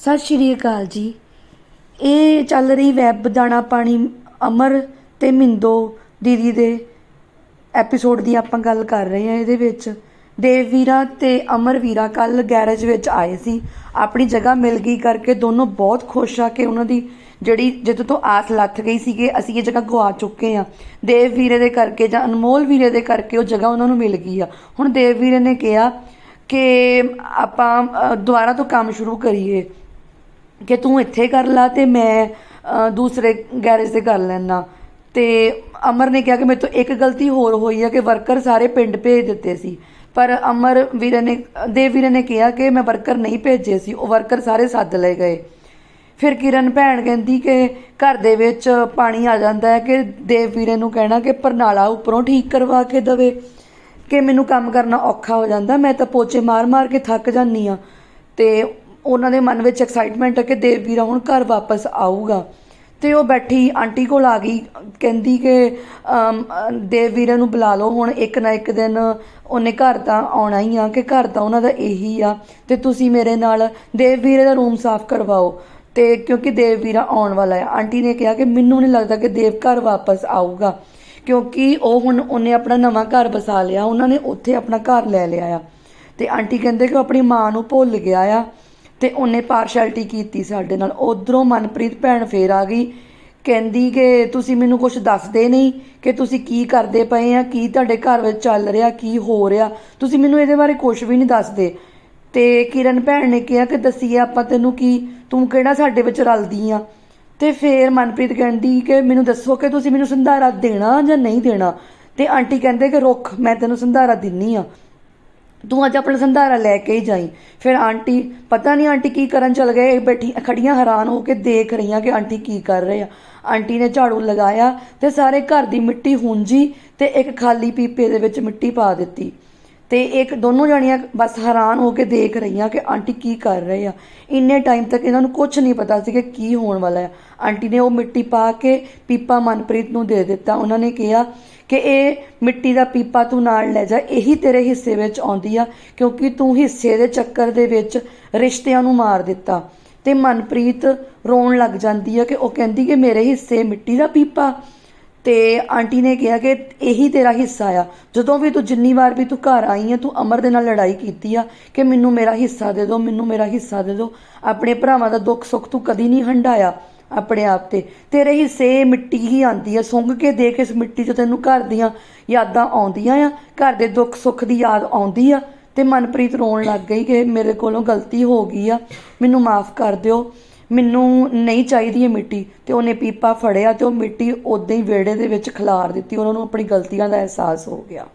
ਸਤਿ ਸ਼੍ਰੀ ਅਕਾਲ ਜੀ। ਇਹ ਚੱਲ ਰਹੀ ਵੈਬ ਦਾਣਾ ਪਾਣੀ ਅਮਰ ਤੇ ਮਿੰਦੋ ਦੀਦੀ ਦੇ ਐਪੀਸੋਡ ਦੀ ਆਪਾਂ ਗੱਲ ਕਰ ਰਹੇ ਹਾਂ ਇਹਦੇ ਵਿੱਚ। ਦੇਵ ਵੀਰਾ ਤੇ ਅਮਰ ਵੀਰਾ ਕੱਲ ਗੈਰੇਜ ਵਿੱਚ ਆਏ ਸੀ। ਆਪਣੀ ਜਗ੍ਹਾ ਮਿਲ ਗਈ ਕਰਕੇ ਦੋਨੋਂ ਬਹੁਤ ਖੁਸ਼ ਆ ਕਿ ਉਹਨਾਂ ਦੀ ਜਿਹੜੀ ਜਦੋਂ ਤੋਂ ਆਸ ਲੱਥ ਗਈ ਸੀਗੇ ਅਸੀਂ ਇਹ ਜਗ੍ਹਾ ਗਵਾ ਚੁੱਕੇ ਆ ਦੇਵ ਵੀਰੇ ਦੇ ਕਰਕੇ ਜਾਂ ਅਨਮੋਲ ਵੀਰੇ ਦੇ ਕਰਕੇ ਉਹ ਜਗ੍ਹਾ ਉਹਨਾਂ ਨੂੰ ਮਿਲ ਗਈ ਆ। ਹੁਣ ਦੇਵ ਵੀਰੇ ਨੇ ਕਿਹਾ ਕਿ ਆਪਾਂ ਦੁਬਾਰਾ ਤੋਂ ਕੰਮ ਸ਼ੁਰੂ ਕਰੀਏ। ਕਿ ਤੂੰ ਇੱਥੇ ਕਰ ਲਾ ਅਤੇ ਮੈਂ ਦੂਸਰੇ ਗੈਰੇਜ ਤੇ ਕਰ ਲੈਂਦਾ। ਅਤੇ ਅਮਰ ਨੇ ਕਿਹਾ ਕਿ ਮੇਰੇ ਤੋਂ ਇੱਕ ਗਲਤੀ ਹੋਰ ਹੋਈ ਹੈ ਕਿ ਵਰਕਰ ਸਾਰੇ ਪਿੰਡ ਭੇਜ ਦਿੱਤੇ ਸੀ। ਪਰ ਅਮਰ ਵੀਰੇ ਨੇ, ਦੇਵ ਵੀਰੇ ਨੇ ਕਿਹਾ ਕਿ ਮੈਂ ਵਰਕਰ ਨਹੀਂ ਭੇਜੇ ਸੀ, ਉਹ ਵਰਕਰ ਸਾਰੇ ਸੱਦ ਲਏ ਗਏ। ਫਿਰ ਕਿਰਨ ਭੈਣ ਕਹਿੰਦੀ ਕਿ ਘਰ ਦੇ ਵਿੱਚ ਪਾਣੀ ਆ ਜਾਂਦਾ ਹੈ ਕਿ ਦੇਵ ਵੀਰੇ ਨੂੰ ਕਹਿਣਾ ਕਿ ਪਰਨਾਲਾ ਉੱਪਰੋਂ ਠੀਕ ਕਰਵਾ ਕੇ ਦਵੇ। ਕਿ ਮੈਨੂੰ ਕੰਮ ਕਰਨਾ ਔਖਾ ਹੋ ਜਾਂਦਾ, ਮੈਂ ਤਾਂ ਪੋਚੇ ਮਾਰ-ਮਾਰ ਕੇ ਥੱਕ ਜਾਂਦੀ ਆ ਤੇ ਉਹਨਾਂ ਦੇ ਮਨ ਵਿੱਚ ਐਕਸਾਈਟਮੈਂਟ ਹੈ ਕਿ ਦੇਵ ਵੀਰਾ ਹੁਣ ਘਰ ਵਾਪਸ ਆਊਗਾ। ਤੇ ਉਹ ਬੈਠੀ ਆਂਟੀ ਕੋਲ ਆ ਗਈ ਕਹਿੰਦੀ ਕਿ ਅਮ, ਦੇਵ ਵੀਰੇ ਨੂੰ ਬੁਲਾ ਲਓ ਹੁਣ ਇੱਕ ਨਾ ਇੱਕ ਦਿਨ ਉਹਨੇ ਘਰ ਤਾਂ ਆਉਣਾ ਹੀ ਆ ਕਿ ਘਰ ਤਾਂ ਉਹਨਾਂ ਦਾ ਇਹੀ ਆ। ਤੇ ਤੁਸੀਂ ਮੇਰੇ ਨਾਲ ਦੇਵ ਵੀਰੇ ਦਾ ਰੂਮ ਸਾਫ਼ ਕਰਵਾਓ। ਤੇ ਕਿਉਂਕਿ ਦੇਵ ਵੀਰਾ ਆਉਣ ਵਾਲਾ ਹੈ ਆਂਟੀ ਨੇ ਕਿਹਾ ਕਿ ਮੈਨੂੰ ਨਹੀਂ ਲੱਗਦਾ ਕਿ ਦੇਵ ਘਰ ਵਾਪਸ ਆਊਗਾ ਕਿਉਂਕਿ ਉਹ ਹੁਣ ਉਹਨੇ ਆਪਣਾ ਨਵਾਂ ਘਰ ਬਸਾ ਲਿਆ ਉਹਨਾਂ ਨੇ ਉੱਥੇ ਆਪਣਾ ਘਰ ਲੈ ਲਿਆ ਆ। ਤੇ ਆਂਟੀ ਕਹਿੰਦੇ ਕਿ ਉਹ ਆਪਣੀ ਮਾਂ ਨੂੰ ਭੁੱਲ ਗਿਆ ਆ। ਤੇ ਉਹਨੇ ਪਾਰਸ਼ੈਲਿਟੀ ਕੀਤੀ ਸਾਡੇ ਨਾਲ। ਉਧਰੋਂ ਮਨਪ੍ਰੀਤ ਭੈਣ ਫੇਰ ਆ ਗਈ, ਕਹਿੰਦੀ ਕਿ ਤੁਸੀਂ ਮੈਨੂੰ ਕੁਝ ਦੱਸਦੇ ਨਹੀਂ ਕਿ ਤੁਸੀਂ ਕੀ ਕਰਦੇ ਪਏ ਆ, ਕੀ ਤੁਹਾਡੇ ਘਰ ਵਿੱਚ ਚੱਲ ਰਿਹਾ, ਕੀ ਹੋ ਰਿਹਾ। ਤੁਸੀਂ ਮੈਨੂੰ ਇਹਦੇ ਬਾਰੇ ਕੁਝ ਵੀ ਨਹੀਂ ਦੱਸਦੇ। ਤੇ ਕਿਰਨ ਭੈਣ ਨੇ ਕਿਹਾ ਕਿ ਦਸੀਏ ਆਪਾਂ ਤੈਨੂੰ ਕੀ, ਤੂੰ ਕਿਹੜਾ ਸਾਡੇ ਵਿੱਚ ਰਲਦੀ ਆ। ਤੇ ਫੇਰ ਮਨਪ੍ਰੀਤ ਕਹਿੰਦੀ ਕਿ ਮੈਨੂੰ ਦੱਸੋ ਕਿ ਤੁਸੀਂ ਮੈਨੂੰ ਸੰਧਾਰਾ ਦੇਣਾ ਜਾਂ ਨਹੀਂ ਦੇਣਾ। ਤੇ ਆਂਟੀ ਕਹਿੰਦੇ ਕਿ ਰੁੱਖ, ਮੈਂ ਤੈਨੂੰ ਸੰਧਾਰਾ ਦਿੰਨੀ ਆ। ਤੂੰ ਅੱਜ ਆਪਣਾ ਸੰਧਾਰਾ ਲੈ ਕੇ ਹੀ ਜਾਈ। ਫਿਰ ਆਂਟੀ, ਪਤਾ ਨਹੀਂ ਆਂਟੀ ਕੀ ਕਰਨ ਚਲ ਗਏ? ਇਹ ਬੈਠੀ ਖੜੀਆਂ ਹੈਰਾਨ ਹੋ ਕੇ ਦੇਖ ਰਹੀਆਂ ਕਿ ਆਂਟੀ ਕੀ ਕਰ ਰਹੇ ਆ। ਆਂਟੀ ਨੇ ਝਾੜੂ ਲਗਾਇਆ ਤੇ ਸਾਰੇ ਘਰ ਦੀ ਮਿੱਟੀ ਹੁੰਜੀ ਤੇ ਇੱਕ ਖਾਲੀ ਪੀਪੇ ਦੇ ਵਿੱਚ ਮਿੱਟੀ ਪਾ ਦਿੱਤੀ। ਤੇ ਇੱਕ ਦੋਨੋਂ ਜਾਣੀਆਂ ਬਸ ਹੈਰਾਨ ਹੋ ਕੇ ਦੇਖ ਰਹੀਆਂ ਕਿ ਆਂਟੀ ਕੀ ਕਰ ਰਹੇ ਆ। ਇੰਨੇ ਟਾਈਮ ਤੱਕ ਇਹਨਾਂ ਨੂੰ ਕੁਝ ਨਹੀਂ ਪਤਾ ਸੀ ਕਿ ਕੀ ਹੋਣ ਵਾਲਾ ਹੈ। ਆਂਟੀ ਨੇ ਉਹ ਮਿੱਟੀ ਪਾ ਕੇ ਪੀਪਾ ਮਨਪ੍ਰੀਤ ਨੂੰ ਦੇ ਦਿੱਤਾ। ਉਹਨਾਂ ਨੇ ਕਿਹਾ ਕਿ ਇਹ ਮਿੱਟੀ ਦਾ ਪੀਪਾ ਤੂੰ ਨਾਲ ਲੈ ਜਾ, ਇਹੀ ਤੇਰੇ ਹਿੱਸੇ ਵਿੱਚ ਆਉਂਦੀ ਆ, ਕਿਉਂਕਿ ਤੂੰ ਹਿੱਸੇ ਦੇ ਚੱਕਰ ਦੇ ਵਿੱਚ ਰਿਸ਼ਤਿਆਂ ਨੂੰ ਮਾਰ ਦਿੱਤਾ। ਤੇ ਮਨਪ੍ਰੀਤ ਰੋਣ ਲੱਗ ਜਾਂਦੀ ਆ ਕਿ ਉਹ ਕਹਿੰਦੀ ਕਿ ਮੇਰੇ ਹਿੱਸੇ ਮਿੱਟੀ ਦਾ ਪੀਪਾ। ਤੇ ਆਂਟੀ ਨੇ ਕਿਹਾ ਕਿ ਇਹੀ ਤੇਰਾ ਹਿੱਸਾ ਆ। ਜਦੋਂ ਵੀ ਤੂੰ ਜਿੰਨੀ ਵਾਰ ਵੀ ਤੂੰ ਘਰ ਆਈ ਹੈ ਤੂੰ ਅਮਰ ਦੇ ਨਾਲ ਲੜਾਈ ਕੀਤੀ ਆ ਕਿ ਮੈਨੂੰ ਮੇਰਾ ਹਿੱਸਾ ਦੇ ਦਿਓ, ਮੈਨੂੰ ਮੇਰਾ ਹਿੱਸਾ ਦੇ ਦਿਓ। ਆਪਣੇ ਭਰਾਵਾਂ ਦਾ ਦੁੱਖ ਸੁੱਖ ਤੂੰ ਕਦੀ ਨਹੀਂ ਹੰਡਾਇਆ ਆਪਣੇ ਆਪ ਤੇ। ਤੇਰੇ ਹਿੱਸੇ ਮਿੱਟੀ ਹੀ ਆਂਦੀ ਆ, ਸੁੰਘ ਕੇ ਦੇ ਕੇ ਇਸ ਮਿੱਟੀ 'ਚ ਤੈਨੂੰ ਘਰ ਦੀਆਂ ਯਾਦਾਂ ਆਉਂਦੀਆਂ ਆ, ਘਰ ਦੇ ਦੁੱਖ ਸੁੱਖ ਦੀ ਯਾਦ ਆਉਂਦੀ ਆ। ਤੇ ਮਨਪ੍ਰੀਤ ਰੋਣ ਲੱਗ ਗਈ ਕਿ ਮੇਰੇ ਕੋਲੋਂ ਗਲਤੀ ਹੋ ਗਈ ਆ, ਮੈਨੂੰ ਮਾਫ ਕਰ ਦਿਓ। ਮੈਨੂੰ ਨਹੀਂ ਚਾਹੀਦੀ ਇਹ ਮਿੱਟੀ ਤੇ ਉਹਨੇ ਪੀਪਾ ਫੜਿਆ ਤੇ ਉਹ ਮਿੱਟੀ ਉਦਾਂ ਹੀ ਵਿਹੜੇ ਦੇ ਵਿੱਚ ਖਿਲਾਰ ਦਿੱਤੀ, ਉਹਨਾਂ ਨੂੰ ਆਪਣੀ ਗਲਤੀਆਂ ਦਾ ਅਹਿਸਾਸ ਹੋ ਗਿਆ।